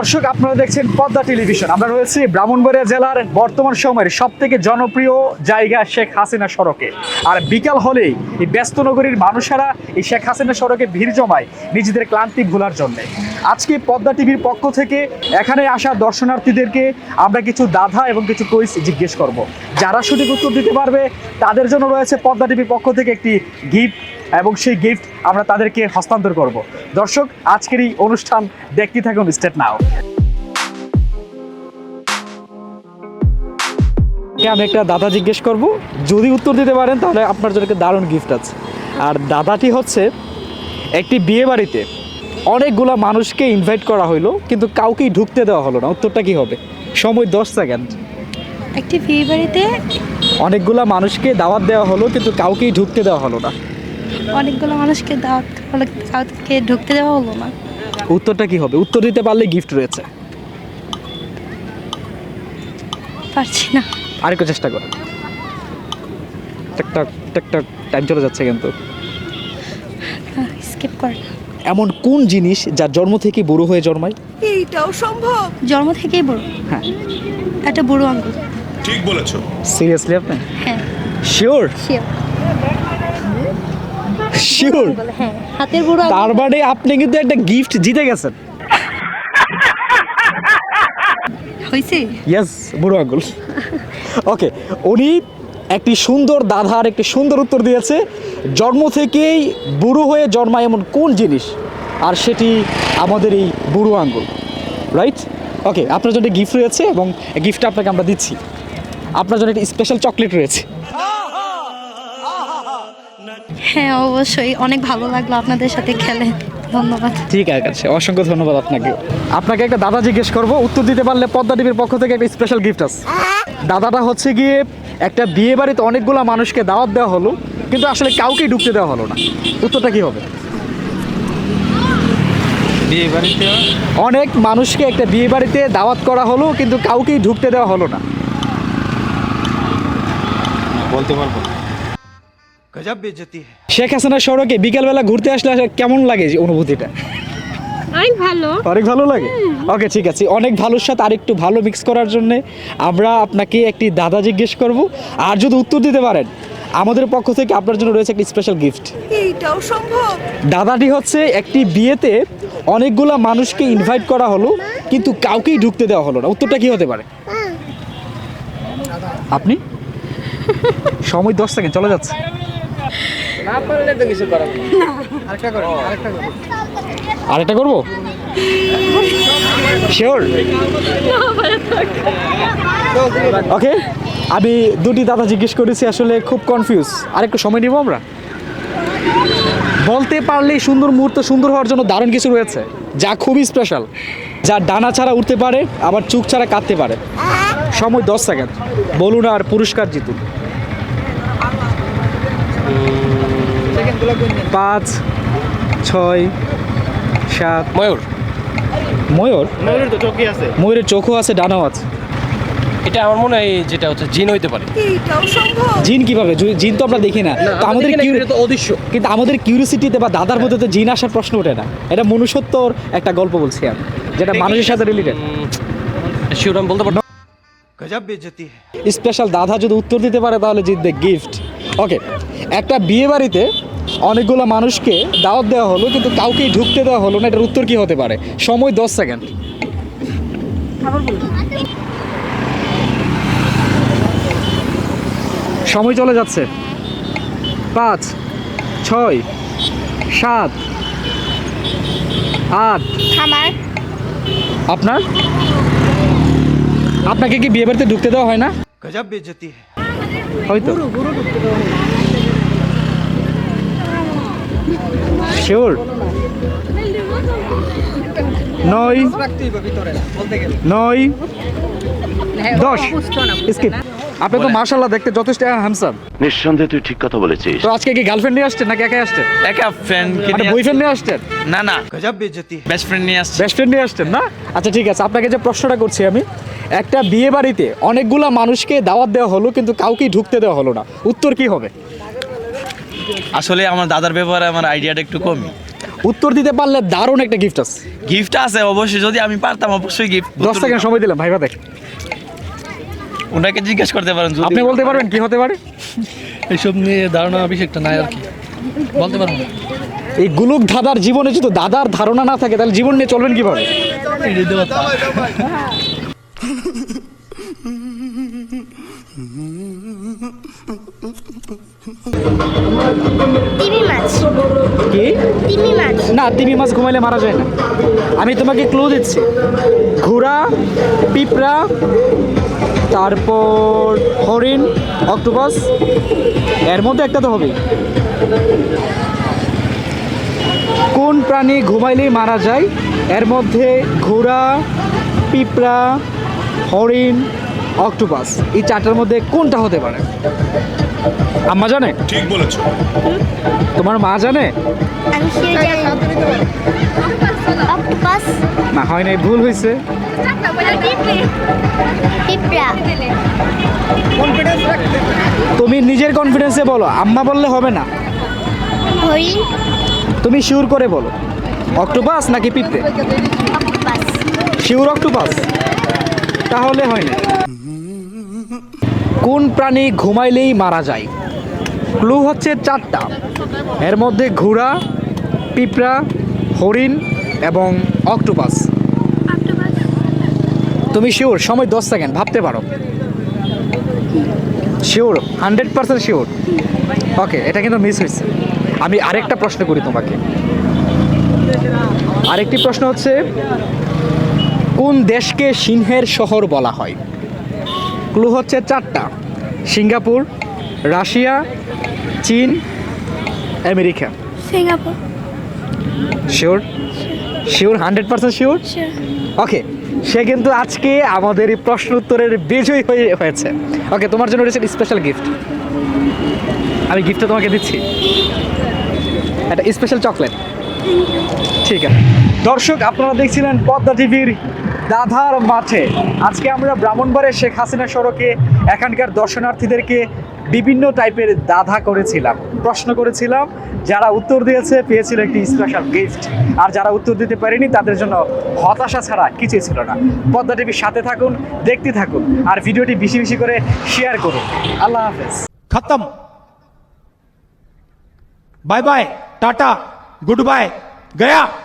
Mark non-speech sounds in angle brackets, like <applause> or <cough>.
দর্শক, আপনারা দেখছেন পদ্মা টেলিভিশন। আমরা রয়েছি ব্রাহ্মণবাড়িয়া জেলার বর্তমান সময়ের সব থেকে জনপ্রিয় জায়গা শেখ হাসিনা সড়কে। আর বিকাল হলেই এই ব্যস্ত নগরীর মানুষেরা এই শেখ হাসিনা সড়কে ভিড় জমায় নিজেদের ক্লান্তি ভোলার জন্য। আজকে পদ্মা টিভির পক্ষ থেকে এখানে আসা দর্শনার্থীদেরকে আমরা কিছু দাধা এবং কিছু কুইজ জিজ্ঞেস করব। যারা সঠিক উত্তর দিতে পারবে, তাদের জন্য রয়েছে পদ্মা টিভির পক্ষ থেকে একটি গিফট এবং সেই গিফট আমরা তাদেরকে হস্তান্তর করব। দর্শক আজকের এই অনুষ্ঠান দেখতে থাকুন স্টেট নাও আমি একটা দাদা জিজ্ঞেস করব যদি উত্তর দিতে পারেন তাহলে আপনার জন্য একটা দারুণ গিফট আছে। আর দাদাটি হচ্ছে একটি বিয়ে বাড়িতে অনেকগুলা মানুষকে ইনভাইট করা হলো কিন্তু কাউকেই ঢুকতে দেওয়া হলো না। উত্তরটা কি হবে? সময় দশ সেকেন্ড একটি বিয়ে বাড়িতে অনেকগুলা মানুষকে দাওয়াত দেওয়া হলো কিন্তু কাউকেই ঢুকতে দেওয়া হলো না। অনেকগুলো মানুষকে দাওয়াত হলো কাউকে ঢুকতে দেওয়া হলো না। উত্তরটা কি হবে? উত্তর দিতে পারলে গিফট রয়েছে। পারছি না। আরেকটু চেষ্টা করো। টাক টাক টাক টাইম চলে যাচ্ছে কিন্তু। স্কিপ করে। এমন কোন জিনিস যার জন্ম থেকে বুড়ো হয়ে জন্মায়? এইটাও সম্ভব। জন্ম থেকেই বড়। হ্যাঁ। একটা বুড়ো আঙ্গুল। ঠিক বলেছ। সিরিয়াসলি আপনি? হ্যাঁ। শিওর শিওর শিওর হ্যাঁ হাতের বুড়ো তার মানে আপনি কিন্তু একটা গিফট জিতে গেছেন। হয়েছে ইয়েস বুড়ো আঙ্গুল। ওকে উনি একটি সুন্দর দাধার একটি সুন্দর উত্তর দিয়েছে। জন্ম থেকেই বুড়ো হয়ে জন্মায় এমন কোন জিনিস? আর সেটি আমাদের এই বুড়ো আঙ্গুল। রাইট ওকে আপনার জন্য গিফট রয়েছে এবং গিফটটা আপনাকে আমরা দিচ্ছি। আপনার জন্য একটি স্পেশাল চকলেট রয়েছে। হ্যাঁ অবশ্যই। অনেক ভালো লাগল আপনাদের সাথে খেলে। ধন্যবাদ। ঠিক আছে অসংখ্য ধন্যবাদ আপনাকে। আপনাকে একটা দাদা জিজ্ঞেস করব উত্তর দিতে পারলে পদ্মা টিভির পক্ষ থেকে একটা স্পেশাল গিফট আছে। দাদাটা হচ্ছে গিয়ে একটা বিয়ে বাড়িতে অনেকগুলো মানুষকে দাওয়াত দেওয়া হলো কিন্তু আসলে কাউকেই ঢুকতে দেওয়া হলো না। উত্তরটা কি হবে? বিয়ে বাড়িতে? অনেক মানুষকে একটা বিয়ে বাড়িতে দাওয়াত করা হলো কিন্তু কাউকেই ঢুকতে দেওয়া হলো না। বলতে পারব গজব বেজতি শেখ হাসিনা সড়কে বিকেলবেলা ঘুরতে আসলে কেমন লাগে যে অনুভূতিটা? অনেক ভালো। অনেক ভালো লাগে? ওকে ঠিক আছে। অনেক ভালোর সাথে আরেকটু ভালো মিক্স করার জন্য আমরা আপনাকে একটি দাদা জিজ্ঞেস করব। আর যদি উত্তর দিতে পারেন আমাদের পক্ষ থেকে আপনার জন্য রয়েছে একটি স্পেশাল গিফট এইটাও সম্ভব? দাদাটি হচ্ছে একটি বিয়েতে অনেকগুলা মানুষকে ইনভাইট করা হলো কিন্তু কাউকেই ঢুকতে দেওয়া হলো না। উত্তরটা কি হতে পারে? আপনি? সময় দশ সেকেন্ড চলে যাচ্ছে। আরেকটা করব? শিওর? ওকে আমি দুটি দাদা জিজ্ঞেস করেছি আসলে খুব কনফিউজ আরেকটু সময় নিব আমরা? বলতে পারলেই সুন্দর মুহূর্ত সুন্দর হওয়ার জন্য দারুণ কিছু রয়েছে যা খুবই স্পেশাল যা ডানা ছাড়া উঠতে পারে আবার চুক ছাড়া কাঁদতে পারে। সময় দশ সেকেন্ড। বলুন আর পুরস্কার জিতুন। পাঁচ ছয় সাত। ময়ূর। ময়ূর? ময়ূরের তো চোখই আছে। ময়ূরের চোখও আছে ডানাও আছে। এটা আমার মনে হয় যেটা হচ্ছে জিন হইতে পারে। জিন কীভাবে? জিন তো আমরা দেখি না। তো আমাদের অদৃশ্য। কিন্তু আমাদের কিউরিসিটিতে বা দাদার মধ্যে তো জিন আসার প্রশ্ন ওঠে না। এটা মনুষ্যত্বর একটা গল্প বলছি আমি যেটা মানুষের সাথে রিলেটেড শিওর আমি বলতে পারব গজব বেজতি স্পেশাল দাদা যদি উত্তর দিতে পারে তাহলে জিতবে গিফট ওকে একটা বিয়ে বাড়িতে অনেকগুলো মানুষকে দাওয়াত দেওয়া হলো কিন্তু কাউকেই ঢুকতে দেওয়া হলো না। এটার উত্তর কি হতে পারে? সময় দশ সেকেন্ড। সময় চলে যাচ্ছে। পাঁচ ছয় সাত আট। আমার। আপনার? আপনাকে কি বিয়ে বাড়িতে ঢুকতে দেওয়া হয় না? গজব বেজতি হয়তো। শিওর? নয়। নয়। দশ। স্কিপ। আপনি তো মার্শাল্লাহ দেখতে যথেষ্ট হ্যান্ডসাম নিঃসন্দেহে তুই ঠিক কথা বলেছিস। তো আজকে কি গার্লফ্রেন্ড নিয়ে আসছেন নাকি একাই আসছেন? একা ফ্রেন্ড বয়ফ্রেন্ড নিয়ে আসছেন? না না। গজব বেজতি বেস্ট ফ্রেন্ড নিয়ে আসছি। বেস্ট ফ্রেন্ড নিয়ে আসছেন না? আচ্ছা ঠিক আছে আপনাকে যে প্রশ্নটা করছি আমি একটা বিয়ে বাড়িতে অনেকগুলা মানুষকে দাওয়াত দেওয়া হলো কিন্তু কাউকেই ঢুকতে দেওয়া হলো না। উত্তর কি হবে? আসলে আমার দাদার ব্যাপারে আমার আইডিয়াটা একটু কমই। উত্তর দিতে পারলে দারুণ একটা গিফট আছে। গিফট আছে অবশ্যই। যদি আমি পারতাম অবশ্যই গিফট দশ সেকেন্ড সময় দিলাম ভাইবা দেখ। ওনাকে জিজ্ঞেস করতে পারেন আপনি বলতে পারবেন কি হতে পারে? এইসব নিয়ে ধারণা বেশি একটা নাই আর কি। বলতে পারব না। এই গুলুক দাদার জীবনে যদি দাদার ধারণা না থাকে তাহলে জীবন নিয়ে চলবেন কীভাবে <laughs> পারতাম। তিমি মাছ। কি? তিমি মাছ। না তিমি মাছ ঘুমাইলে মারা যায় না। আমি তোমাকে ক্লু দিচ্ছি। ঘোড়া পিঁপড়া তারপর হরিণ অক্টোপাস এর মধ্যে একটা তো হবে কোন প্রাণী ঘুমাইলে মারা যায়? এর মধ্যে ঘোড়া পিঁপড়া হরিণ অক্টোপাস এই চারটার মধ্যে কোনটা হতে পারে? আম্মা জানে? ঠিক বলেছ। তোমার মা জানে? আমি সে জানি। অক্টোপাস। না হয় নাই ভুল হয়েছে তুমি নিজের কনফিডেন্সে বলো আম্মা বললে হবে না? হরিণ তুমি শিওর করে বলো। অক্টোপাস নাকি পিঁপড়ে? অক্টোপাস। Sure octopus? তাহলে হয় না কোন প্রাণী ঘুমাইলেই মারা যায়। ক্লু হচ্ছে চারটা। এর মধ্যে ঘোড়া, পিঁপড়া, হরিণ এবং অক্টোপাস। তুমি শিওর? সময় দশ সেকেন্ড, ভাবতে পারো। Sure? Hundred percent sure? Okay, এটা কিন্তু মিস হয়েছে। আমি আরেকটা প্রশ্ন করি তোমাকে। আরেকটি প্রশ্ন হচ্ছে, কোন দেশকে সিংহের শহর বলা হয়? ক্লু হচ্ছে চারটা। সিঙ্গাপুর রাশিয়া চীন America. Singapore. Sure sure hundred percent sure okay সে কিন্তু আজকে আমাদের এই প্রশ্ন উত্তরের বিজয়ী হয়ে হয়েছে। ওকে তোমার জন্য রয়েছে স্পেশাল গিফট আমি গিফটটা তোমাকে দিচ্ছি। একটা স্পেশাল চকলেট ঠিক আছে। দর্শক, আপনারা দেখছিলেন পদ্মা টিভির দাধার মাঠে। আজকে আমরা ব্রাহ্মণবাড়ের শেখ হাসিনা সড়কে এখানকার দর্শনার্থীদেরকে বিভিন্ন টাইপের দাধা করেছিলাম। প্রশ্ন করেছিলাম, যারা উত্তর দিয়েছে, পেয়েছিল একটি স্পেশাল গিফট আর যারা উত্তর দিতে পারেনি, তাদের জন্য হতাশা ছাড়া কিছুই ছিল না। পদ্মা টিভির সাথে থাকুন, দেখতে থাকুন, আর ভিডিওটি বেশি বেশি করে শেয়ার করুন। আল্লাহ হাফেজ। খতম। Bye bye tata. Good bye गया।